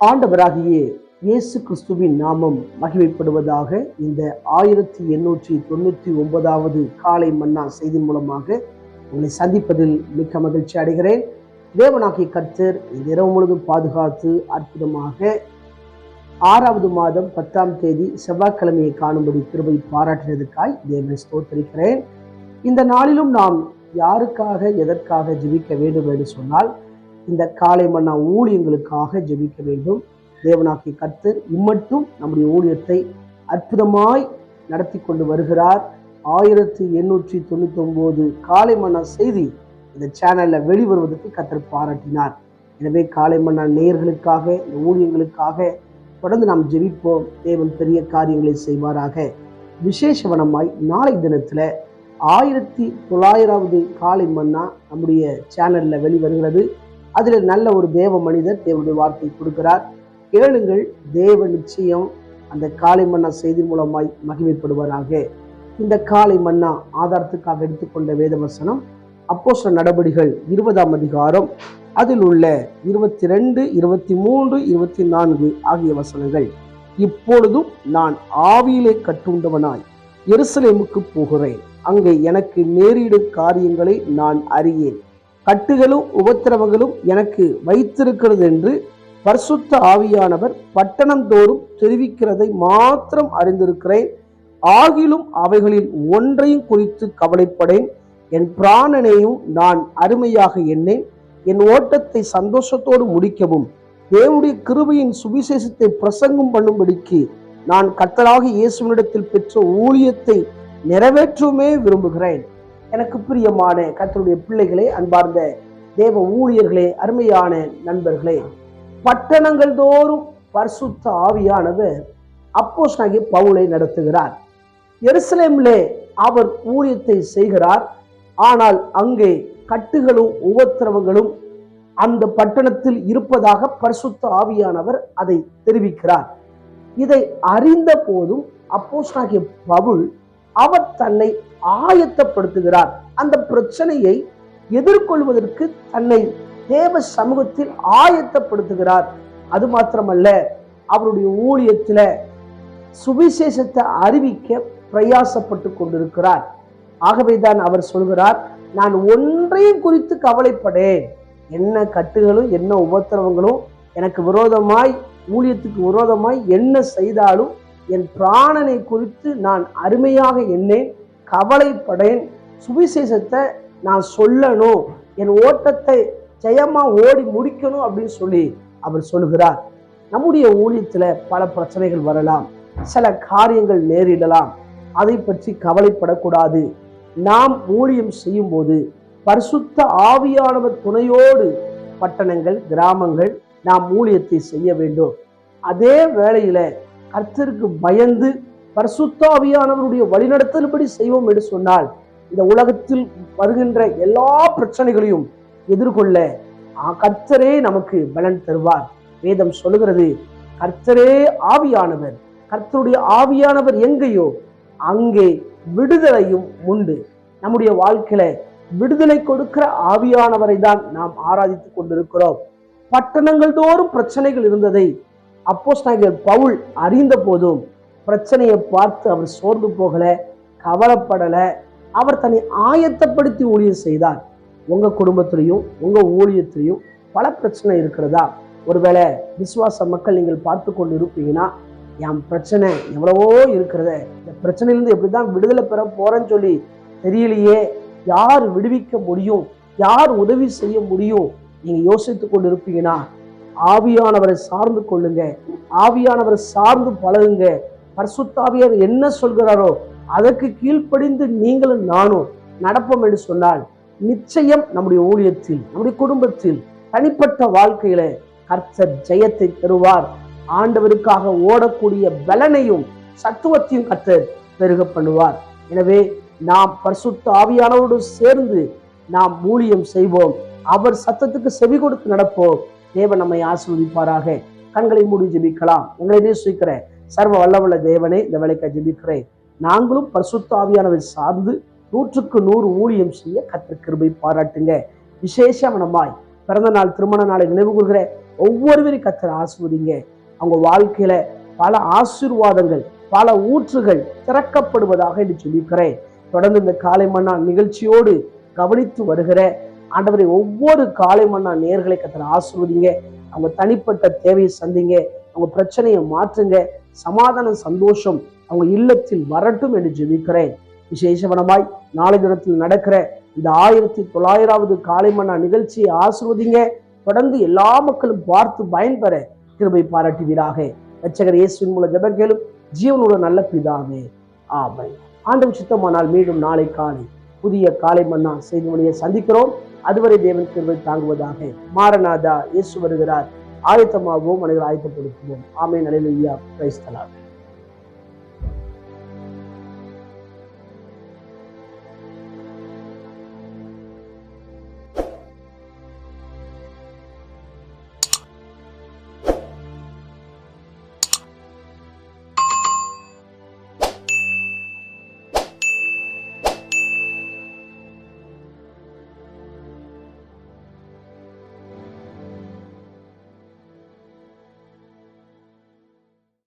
ஆண்டவராகிய இயேசு கிறிஸ்துவின் நாமம் மகிமைப்படுவதாக இந்த ஆயிரத்தி எண்ணூற்றி தொண்ணூற்றி ஒன்பதாவது காலை மன்னா செய்தி மூலமாக உங்களை சந்திப்பதில் மிக்க மகிழ்ச்சி அடைகிறேன். தேவனாகிய கர்த்தர் இந்த இரவு முழுதும் பாதுகாத்து அற்புதமாக ஆறாவது மாதம் பத்தாம் தேதி செவ்வாய்க்கிழமையை காணும்படி கிருபை பாராட்டினதுக்காய் தேவனை ஸ்தோத்தரிக்கிறேன். இந்த நாளிலும் நாம் யாருக்காக எதற்காக ஜெபிக்க வேண்டும் என்று சொன்னால் இந்த காலை மன்னா ஊழியங்களுக்காக ஜெபிக்க வேண்டும். தேவனாக்கி கர்த்தர் இம்மட்டும் நம்முடைய ஊழியத்தை அற்புதமாய் நடத்தி கொண்டு வருகிறார். ஆயிரத்தி எண்ணூற்றி தொண்ணூத்தி ஒன்பது காலை மன்னா செய்தி இந்த சேனல்ல வெளிவருவதற்கு கத்தர் பாராட்டினார். எனவே காலை மன்னா நேயர்களுக்காக இந்த ஊழியங்களுக்காக தொடர்ந்து நாம் ஜெபிப்போம். தேவன் பெரிய காரியங்களை செய்வாராக. விசேஷவனமாய் நாளை தினத்துல ஆயிரத்தி தொள்ளாயிராவது காலை மன்னா நம்முடைய சேனல்ல வெளிவருகிறது. அதில் நல்ல ஒரு தேவ மனிதர் தேவனுடைய வார்த்தை கொடுக்கிறார். கேளுங்கள் தேவ நிச்சயம் அந்த காலை மன்னா செய்தி மூலமாய் மகிமைப்படுவாராக. இந்த காலை மன்னா ஆதாரத்துக்காக எடுத்துக்கொண்ட வேதவசனம் அப்போச நடவடிகள் நடபடிகள் இருபதாம் அதிகாரம் அதில் உள்ள இருபத்தி ரெண்டு இருபத்தி மூன்று இருபத்தி நான்கு ஆகிய வசனங்கள். இப்பொழுதும் நான் ஆவியிலே கட்டுண்டவனாய் எருசலேமுக்கு போகிறேன். அங்கே எனக்கு நேரிடும் காரியங்களை நான் அறியேன். கட்டுகளும் உபத்திரவங்களும் எனக்கு வைத்திருக்கிறது என்று பரிசுத்த ஆவியானவர் பட்டணம் தோறும் தெரிவிக்கிறதை மாத்திரம் அறிந்திருக்கிறேன். ஆகிலும் அவைகளில் ஒன்றையும் குறித்து கவலைப்படேன். என் பிராணனையும் நான் அருமையாக எண்ணேன். என் ஓட்டத்தை சந்தோஷத்தோடு முடிக்கவும். தேவனுடைய கிருபையின் சுவிசேஷத்தை பிரசங்கம் பண்ணும்படிக்கு நான் கர்த்தராக இயேசுவினிடத்தில் பெற்ற ஊழியத்தை நிறைவேற்றுமே விரும்புகிறேன். எனக்கு பிரியமான கத்தருடைய பிள்ளைகளே அன்பார்ந்த தேவ ஊழியர்களே அருமையான நண்பர்களே பட்டணங்கள் தோறும் பரிசுத்த ஆவியானவர் அப்போஸ் பவுலை நடத்துகிறார். எருசலேமிலே அவர் ஊழியத்தை செய்கிறார். ஆனால் அங்கே கட்டுகளும் உபத்திரவங்களும் அந்த பட்டணத்தில் இருப்பதாக பரிசுத்த ஆவியானவர் அதை தெரிவிக்கிறார். இதை அறிந்த போதும் அப்போஸ்தலனாகிய பவுல் அவர் தன்னை ஆயத்தப்படுத்துகிறார். அந்த பிரச்சனையை எதிர்கொள்வதற்கு தன்னை தேவ சமூகத்தில் ஆயத்தப்படுத்துகிறார். அது மாத்திரமல்ல அவருடைய ஊழியத்துல சுவிசேஷத்தை அறிவிக்க பிரயாசப்பட்டு கொண்டிருக்கிறார். ஆகவேதான் அவர் சொல்கிறார் நான் ஒன்றையும் குறித்து கவலைப்படேன். என்ன கட்டுகளும் என்ன உபத்திரவங்களும் எனக்கு விரோதமாய் ஊழியத்துக்கு விரோதமாய் என்ன செய்தாலும் என் பிராணனை குறித்து நான் அருமையாக எண்ணேன் கவலைப்படேன். சுவிசேஷத்தை நான் சொல்லணும். என் ஓட்டத்தை ஜெயமா ஓடி முடிக்கணும் அப்படின்னு சொல்லி அவர் சொல்லுகிறார். நம்முடைய ஊழியத்தில் பல பிரச்சனைகள் வரலாம். சில காரியங்கள் நேரிடலாம். அதை பற்றி கவலைப்படக்கூடாது. நாம் ஊழியம் செய்யும் போது பரிசுத்த ஆவியானவர் துணையோடு பட்டணங்கள் கிராமங்கள் நாம் ஊழியத்தை செய்ய வேண்டும். அதே வேளையில் கர்த்தருக்கு பயந்து பரிசுத்தாவியானவருடைய வழிநடத்தல்படி செய்வோம் என்று சொன்னால் இந்த உலகத்தில் வருகின்ற எல்லா பிரச்சனைகளையும் எதிர்கொள்ள கர்த்தரே நமக்கு பலன் தருவார். வேதம் சொல்லுகிறது கர்த்தரே ஆவியானவர் கர்த்தருடைய ஆவியானவர் எங்கேயோ அங்கே விடுதலையும் உண்டு. நம்முடைய வாழ்க்கையில விடுதலை கொடுக்கிற ஆவியானவரை தான் நாம் ஆராதித்துக் கொண்டிருக்கிறோம். பட்டணங்கள் தோறும் பிரச்சனைகள் இருந்ததை அப்போஸ்தலனாகிய பவுல் அறிந்த போதும் பிரச்சனையை பார்த்து அவர் சோர்ந்து போகலை கவலைப்படலை. அவர் தன்னை ஆயத்தப்படுத்தி ஊழியம் செய்தார். உங்க குடும்பத்திலையும் உங்க ஊழியத்திலையும் பல பிரச்சனை இருக்கிறதா? ஒருவேளை விசுவாச மக்கள் நீங்கள் பார்த்து கொண்டு இருப்பீங்கன்னா என் பிரச்சனை எவ்வளவோ இருக்கிறத. இந்த பிரச்சனையிலேருந்து எப்படி தான் விடுதலை பெற போறேன்னு சொல்லி தெரியலையே. யார் விடுவிக்க முடியும்? யார் உதவி செய்ய முடியும்? நீங்கள் யோசித்து கொண்டு இருப்பீங்கன்னா ஆவியானவரை சார்ந்து கொள்ளுங்க. ஆவியானவரை சார்ந்து பழகுங்க. பரிசுத்தாவியார் என்ன சொல்கிறாரோ அதற்கு கீழ்ப்படிந்து நீங்களும் நானும் நடப்போம் என்று சொன்னால் நிச்சயம் நம்முடைய ஊழியத்தில் நம்முடைய குடும்பத்தில் தனிப்பட்ட வாழ்க்கையில கர்த்தர் ஜெயத்தை தருவார். ஆண்டவருக்காக ஓடக்கூடிய பலனையும் சத்துவத்தையும் கர்த்தர் பெருக பண்ணுவார். எனவே நாம் பரிசுத்த ஆவியானவரோடு சேர்ந்து நாம் ஊழியம் செய்வோம். அவர் சத்தத்துக்கு செவி கொடுத்து நடப்போம். தேவன் நம்மை ஆசீர்வதிப்பாராக. கண்களை மூடி ஜெபிக்கலாம். உங்களை நேசிக்கிற சர்வ வல்லவல்ல தேவனே இந்த வேலைக்கு ஜெபிக்கிறேன். நாங்களும் பரிசுத்தாவியானவை சார்ந்து நூற்றுக்கு நூறு ஊழியம் செய்ய கத்திர கிருபை பாராட்டுங்க. விசேஷமனமாய் பிறந்த நாள் திருமண நாளை நினைவு கூறுகிற ஒவ்வொருவரையும் கத்திர ஆசிர்வதிங்க. அவங்க வாழ்க்கையில பல ஆசீர்வாதங்கள் பல ஊற்றுகள் திறக்கப்படுவதாக என்று சொல்லியிருக்கிறேன் தொடர்ந்து இந்த காலை மண்ணால் நிகழ்ச்சியோடு கவனித்து வருகிற ஆண்டவரை ஒவ்வொரு காலை மண்ணா நேர்களை கத்தர் ஆசிர்வதிங்க. அவங்க தனிப்பட்ட தேவையை சந்திங்க. அவங்க பிரச்சனையை மாற்றுங்க. சமாதானம் சந்தோஷம் அவங்க இல்லத்தில் வரட்டும் என்று ஜெபிக்கிறேன். விசேஷவனமாய் நாளை தினத்தில் நடக்கிற இந்த ஆயிரத்தி தொள்ளாயிராவது காலை மன்னா நிகழ்ச்சியை ஆசிர்வதிங்க. தொடர்ந்து எல்லா மக்களும் பார்த்து பயன்பெற கிருபை பாராட்டுவீராக. ரச்சகர் இயேசுவின் மூலம் ஜெபம் ஜீவனோட நல்ல பிதாவே. ஆமை ஆண்டவர் சித்தமானால் மீண்டும் நாளை காலை புதிய காலை மன்னா செய்தி சந்திக்கிறோம். அதுவரை தேவன் கிருவை தாங்குவதாக மாரநாதா இயேசு வருகிறார். ஆயத்தமாகவும் மனிதர் ஆயத்தப்படுத்துவோம். ஆமை நிலையிலையா கிரைஸ்தலாகும்